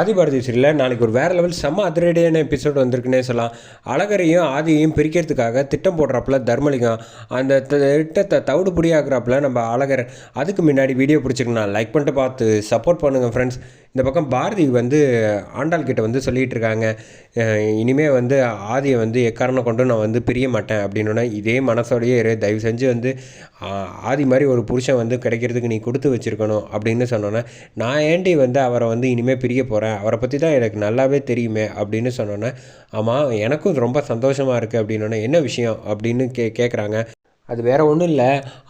ஆதிபாரதி சீரியலில் நாளைக்கு ஒரு வேறு லெவல் செம்ம அதிரடியான எபிசோட் வந்திருக்குன்னே சொல்லலாம். அழகரையும் ஆதியையும் பிரிக்கிறதுக்காக திட்டம் போடுறாப்புல தர்மலிங்கம் அந்த திட்டத்தை தவிடு புடியாக்குறாப்புல நம்ம அழகர். அதுக்கு முன்னாடி வீடியோ பிடிச்சிருக்கணும் லைக் பண்ணிட்டு பார்த்து சப்போர்ட் பண்ணுங்கள் ஃப்ரெண்ட்ஸ் இந்த பக்கம் பாரதி வந்து ஆண்டாள் கிட்ட வந்து சொல்லிகிட்டு இருக்காங்க இனிமேல் இனிமே வந்து ஆதியை வந்து எக்காரணம் கொண்டு நான் வந்து பிரிய மாட்டேன் அப்படின்னா இதே மனசோடையே இரு. தயவு செஞ்சு வந்து ஆதி மாதிரி ஒரு புருஷன் வந்து கிடைக்கிறதுக்கு நீ கொடுத்து வச்சிருக்கணும் அப்படின்னு சொன்னோன்னே நான் ஏண்டி வந்து அவரை வந்து இனிமேல் பிரிய போகிறேன் அவரை பற்றி தான் எனக்கு நல்லாவே தெரியுமே அப்படின்னு சொன்னோன்னே ஆமாம் எனக்கும் ரொம்ப சந்தோஷமாக இருக்குது அப்படின்னோடனே என்ன விஷயம்? அப்படின்னு கே கேட்குறாங்க அது வேறு ஒன்றும் இல்லை.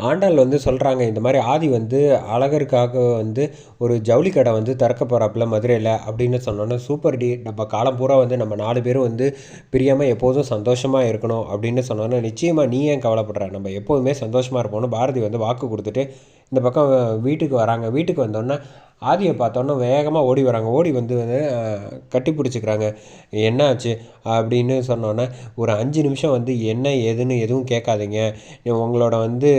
ஆண்டாள் வந்து சொல்கிறாங்க இந்த மாதிரி ஆதி வந்து அழகருக்காக வந்து ஒரு ஜவுளி கடை வந்து திறக்க போகிறாப்புல மதுரையில் அப்படின்னு சொன்னோன்னே சூப்பர் டி நம்ம காலம் பூரா வந்து நம்ம நாலு பேரும் வந்து பிரியாமல் எப்போதும் சந்தோஷமாக இருக்கணும் அப்படின்னு சொன்னோன்னா நிச்சயமாக நீ ஏன் கவலைப்படுற? நம்ம எப்போதுமே சந்தோஷமாக இருப்போம்னு பாரதி வந்து வாக்கு கொடுத்துட்டு இந்த பக்கம் வீட்டுக்கு வராங்க. வீட்டுக்கு வந்தோடனே ஆதியை பார்த்தோன்னே வேகமாக ஓடி வராங்க. ஓடி வந்து வந்து கட்டி பிடிச்சிக்கிறாங்க. என்ன ஆச்சு அப்படின்னு சொன்னோன்னே ஒரு அஞ்சு நிமிஷம் வந்து என்ன ஏதுன்னு எதுவும் கேட்காதீங்க. உங்களோட வந்து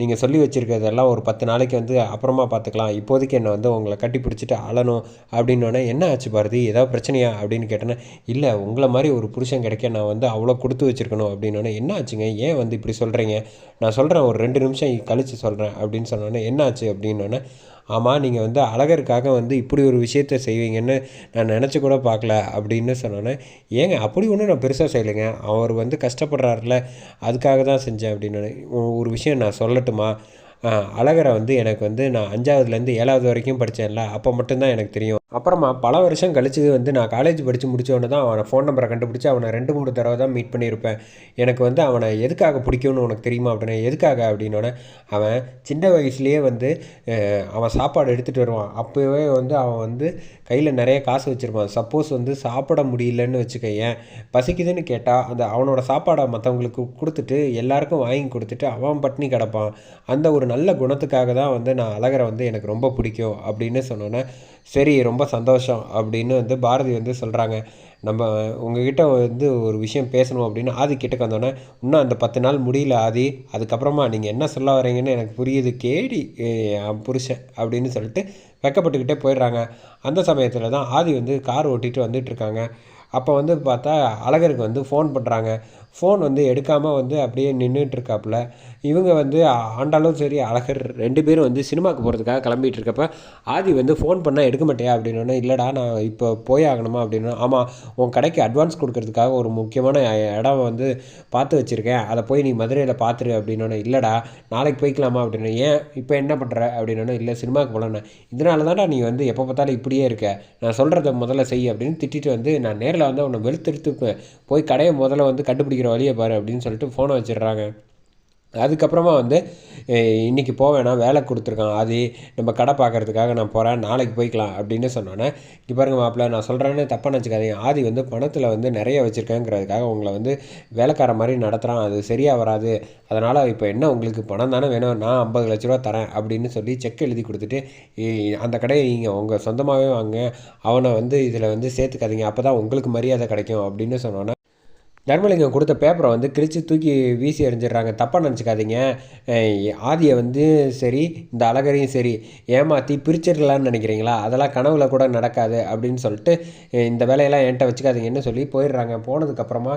நீங்கள் சொல்லி வச்சுருக்கிறதெல்லாம் ஒரு பத்து நாளைக்கு வந்து அப்புறமா பார்த்துக்கலாம். இப்போதைக்கு என்னை வந்து உங்களை கட்டி பிடிச்சிட்டு அழணும் அப்படின்னோடனே என்ன ஆச்சு பாரதி? ஏதாவது பிரச்சனையா அப்படின்னு கேட்டேன்னா இல்லை உங்களை மாதிரி ஒரு புருஷன் கிடைக்க நான் வந்து அவ்வளோ கொடுத்து வச்சுருக்கணும். அப்படின்னோடனே என்ன ஆச்சுங்க? ஏன் வந்து இப்படி சொல்கிறீங்க நான் சொல்கிறேன் ஒரு ரெண்டு நிமிஷம் கழித்து சொல்கிறேன் அப்படின்னு சொன்னோன்னே என்னாச்சு அப்படின்னோடனே ஆமாம் நீங்கள் வந்து அழகருக்காக வந்து இப்படி ஒரு விஷயத்த செய்வீங்கன்னு நான் நினச்சி கூட பார்க்கல அப்படின்னு சொன்னோன்னே ஏங்க அப்படி ஒன்றும் நான் பெருசாக செய்யலைங்க. அவர் வந்து கஷ்டப்படுறாருல அதுக்காக தான் செஞ்சேன் அப்படின்னு ஒரு விஷயம் நான் சொல்லட்டுமா? அழகரை வந்து எனக்கு வந்து நான் அஞ்சாவதுலேருந்து ஏழாவது வரைக்கும் படித்தேன்ல அப்போ மட்டும்தான் எனக்கு தெரியும். அப்புறமா பல வருஷம் கழிச்சு வந்து நான் காலேஜ் படித்து முடித்தவொடனே தான் அவனை ஃபோன் நம்பரை கண்டுபிடிச்சி அவனை ரெண்டு மூணு தடவை தான் மீட் பண்ணியிருப்பேன். எனக்கு வந்து அவனை எதுக்காக பிடிக்கும்னு உனக்கு தெரியுமா அப்படின்னு எதுக்காக அப்படின்னோடனே அவன் சின்ன வயசுலேயே வந்து அவன் சாப்பாடு எடுத்துகிட்டு வருவான். அப்போவே வந்து அவன் வந்து கையில் நிறைய காசு வச்சுருப்பான். சப்போஸ் வந்து சாப்பிட முடியலன்னு வச்சுக்கயேன். பசிக்குதுன்னு கேட்டால் அந்த அவனோட சாப்பாடை மற்றவங்களுக்கு கொடுத்துட்டு எல்லாருக்கும் வாங்கி கொடுத்துட்டு அவன் பட்டினி கிடப்பான். அந்த ஒரு நல்ல குணத்துக்காக தான் வந்து நான் அழகரை வந்து எனக்கு ரொம்ப பிடிக்கும் அப்படின்னு சொன்னோன்னே சரி ரொம்ப சந்தோஷம் அப்படின்னு வந்து பாரதி வந்து சொல்கிறாங்க நம்ம உங்ககிட்ட வந்து ஒரு விஷயம் பேசணும் அப்படின்னு ஆதி கிட்டக்கு வந்தோடனே இன்னும் அந்த பத்து நாள் முடியல ஆதி அதுக்கப்புறமா நீங்கள் என்ன சொல்ல வரீங்கன்னு எனக்கு புரியுது கேடி புருஷன் அப்படின்னு சொல்லிட்டு வெக்கப்பட்டுக்கிட்டே போயிடுறாங்க. அந்த சமயத்தில் தான் ஆதி வந்து கார் ஓட்டிகிட்டு வந்துட்டு இருக்காங்க. அப்போ வந்து பார்த்தா அழகருக்கு வந்து ஃபோன் பண்ணுறாங்க ஃபோன் வந்து எடுக்காமல் வந்து அப்படியே நின்றுட்டுருக்காப்புல இவங்க வந்து ஆண்டாலும் சரி அழகர் ரெண்டு பேரும் வந்து சினிமாவுக்கு போகிறதுக்காக கிளம்பிட்டு இருக்கப்ப ஆதி வந்து ஃபோன் பண்ணால் எடுக்க மாட்டேயா? அப்படின்னோடனே இல்லைடா நான் இப்போ போய் ஆகணுமா? அப்படின்னா ஆமாம் உன் கடைக்கு அட்வான்ஸ் கொடுக்கறதுக்காக ஒரு முக்கியமான இடம் வந்து பார்த்து வச்சுருக்கேன். அதை போய் நீ மதுரையில் பார்த்துரு. அப்படின்னோடனே இல்லைடா நாளைக்கு போய்க்கலாமா? அப்படின்னா ஏன்? இப்போ என்ன பண்ணுற அப்படின்னோடனே இல்லை சினிமாவுக்கு போகலன்னு இதனால தான்டா நீ வந்து எப்போ பார்த்தாலும் இப்படியே இருக்க. நான் சொல்கிறத முதல்ல செய் அப்படின்னு திட்டிட்டு வந்து நான் நேரில் வந்து அவனை வெளுத்தெடுத்து போய் கடையை முதல்ல வந்து கண்டுபிடிக்கிற வழியை பாரு அப்படின்னு சொல்லிட்டு ஃபோனை வச்சிடுறாங்க. அதுக்கப்புறமா வந்து இன்றைக்கி போக வேணாம் வேலை கொடுத்துருக்கான். அது நம்ம கடை பார்க்கறதுக்காக நான் போகிறேன் நாளைக்கு போய்க்கலாம். அப்படின்னு சொன்னோன்னே இங்கே பாருங்கள் மாப்பிள்ள நான் சொல்கிறேன்னு தப்பாக நினச்சிக்காதீங்க. ஆதி வந்து பணத்தில் வந்து நிறைய வச்சுருக்கேங்கிறதுக்காக உங்களை வந்து வேலைக்கார மாதிரி நடத்துகிறான் அது சரியாக வராது. அதனால் இப்போ என்ன உங்களுக்கு பணம் தானே வேணும்? நான் ஐம்பது லட்ச ரூபா தரேன். அப்படின்னு சொல்லி செக் எழுதி கொடுத்துட்டு அந்த கடையை நீங்கள் உங்கள் சொந்தமாகவே வாங்க அவனை வந்து இதில் வந்து சேர்த்துக்காதீங்க. அப்போ தான் உங்களுக்கு மரியாதை கிடைக்கும். அப்படின்னு சொன்னோன்னே தர்மலிங்கம் கொடுத்த பேப்பரை வந்து கிழித்து தூக்கி வீசி எறிஞ்சிடுறாங்க. தப்பாக நினச்சிக்காதீங்க. ஆதியை வந்து சரி இந்த அழகரையும் சரி ஏமாற்றி பிரிச்சிடலான்னு நினைக்கிறீங்களா? அதெல்லாம் கனவுல கூட நடக்காது அப்படின்னு சொல்லிட்டு இந்த வேலையெல்லாம் என்கிட்ட வச்சுக்காதீங்கன்னு சொல்லி போயிடுறாங்க. போனதுக்கப்புறமா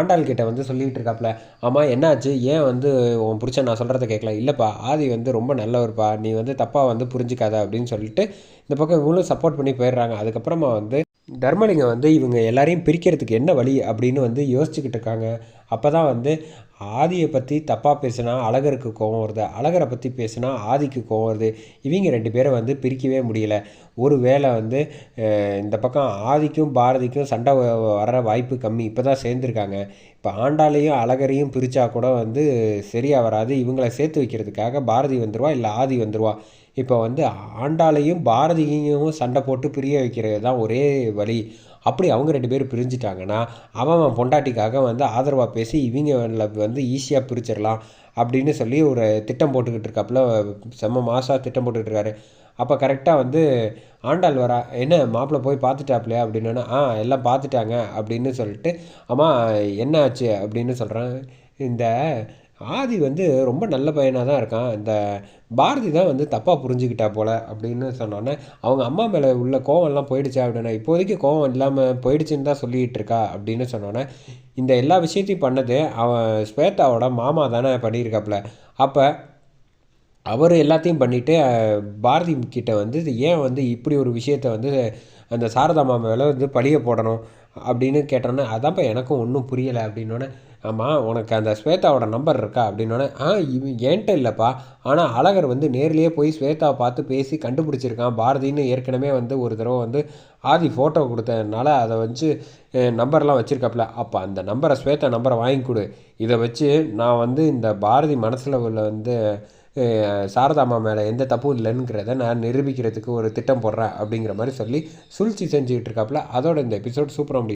ஆண்டாள் கிட்ட வந்து சொல்லிகிட்டு இருக்காப்புல ஆமாம் என்னாச்சு? ஏன் வந்து உன் பிடிச்ச நான் சொல்கிறத கேட்கல இல்லைப்பா ஆதி வந்து ரொம்ப நல்லவர்ப்பா. நீ வந்து தப்பாக வந்து புரிஞ்சுக்காத. அப்படின்னு சொல்லிட்டு இந்த பக்கம் இவங்களும் சப்போர்ட் பண்ணி போயிடுறாங்க. அதுக்கப்புறமா வந்து தர்மலிங்கம் வந்து இவங்க எல்லாரையும் பிரிக்கிறதுக்கு என்ன வழி அப்படின்னு வந்து யோசிச்சுக்கிட்டு இருக்காங்க. அப்போ தான் வந்து ஆதியை பற்றி தப்பாக பேசினா அழகருக்கு கோவம் வருது. அழகரை பற்றி பேசினா ஆதிக்கு கோவம் வருது. இவங்க ரெண்டு பேரை வந்து பிரிக்கவே முடியல. ஒரு வேளை வந்து இந்த பக்கம் ஆதிக்கும் பாரதிக்கும் சண்டை வ- வர வாய்ப்பு கம்மி. இப்போ தான் சேர்ந்துருக்காங்க. இப்போ ஆண்டாளையும் அழகரையும் பிரித்தா கூட வந்து சரியாக வராது. இவங்களை சேர்த்து வைக்கிறதுக்காக பாரதி வந்துருவா இல்லை ஆதி வந்துருவா. இப்போ வந்து ஆண்டாளையும் பாரதியையும் சண்டை போட்டு பிரிய வைக்கிறது தான் ஒரே வழி. அப்படி அவங்க ரெண்டு பேரும் பிரிஞ்சிட்டாங்கன்னா அவன் அவன் பொண்டாட்டிக்காக வந்து ஆதரவாக பேசி இவங்கள வந்து ஈஸியாக பிரிச்சிடலாம் அப்படின்னு சொல்லி ஒரு திட்டம் போட்டுக்கிட்டு இருக்காப்புல. செம்ம மாசாக திட்டம் போட்டுக்கிட்டு இருக்காரு. அப்போ கரெக்டாக வந்து ஆண்டாள் வரா என்ன மாப்பிள்ளை போய் பார்த்துட்டாப்லையா? அப்படின்னா ஆ எல்லாம் பார்த்துட்டாங்க அப்படின்னு சொல்லிட்டு அம்மா என்ன ஆச்சு அப்படின்னு சொல்கிறேன் இந்த ஆதி வந்து ரொம்ப நல்ல பையனாக தான் இருக்கான். இந்த பாரதி தான் வந்து தப்பாக புரிஞ்சுக்கிட்டா போல் அப்படின்னு சொன்னோன்னே அவங்க அம்மா மேலே உள்ள கோவம்லாம் போயிடுச்சா அப்படின்னா இப்போதைக்கு கோவம் இல்லாமல் போயிடுச்சுன்னு தான் சொல்லிகிட்டு இருக்கா அப்படின்னு சொன்னோன்னே இந்த எல்லா விஷயத்தையும் பண்ணது அவன் ஸ்வேதாவோட மாமா தானே பண்ணியிருக்காப்புல. அப்போ அவர் எல்லாத்தையும் பண்ணிவிட்டு பாரதி கிட்ட வந்து ஏன் வந்து இப்படி ஒரு விஷயத்தை வந்து அந்த சாரதா மாமா மேலே வந்து பழிய போடணும் அப்படின்னு கேட்டோன்னே அதான்ப்பா எனக்கும் ஒன்றும் புரியலை அப்படின்னோடனே ஆமாம் உனக்கு அந்த ஸ்வேதாவோட நம்பர் இருக்கா? அப்படின்னோடனே ஆ இவன் என்கிட்ட இல்லைப்பா. ஆனால் அழகர் வந்து நேர்லேயே போய் ஸ்வேதாவை பார்த்து பேசி கண்டுபிடிச்சிருக்கான். பாரதின்னு ஏற்கனவே வந்து ஒரு தடவை வந்து ஆதி ஃபோட்டோ கொடுத்ததுனால அதை வச்சு நம்பர்லாம் வச்சுருக்காப்புல அப்போ அந்த நம்பரை ஸ்வேதா நம்பரை வாங்கி கொடு. இதை வச்சு நான் வந்து இந்த பாரதி மனசில் உள்ள வந்து அஹ், சாரதாம்மா மேலே எந்த தப்பும் இல்லைங்கிறத நான் நிரூபிக்கிறதுக்கு ஒரு திட்டம் போடுறேன். அப்படிங்கிற மாதிரி சொல்லி சூழ்ச்சி செஞ்சுக்கிட்டு இருக்காப்புல அதோட இந்த எபிசோட் சூப்பராக முடியும்.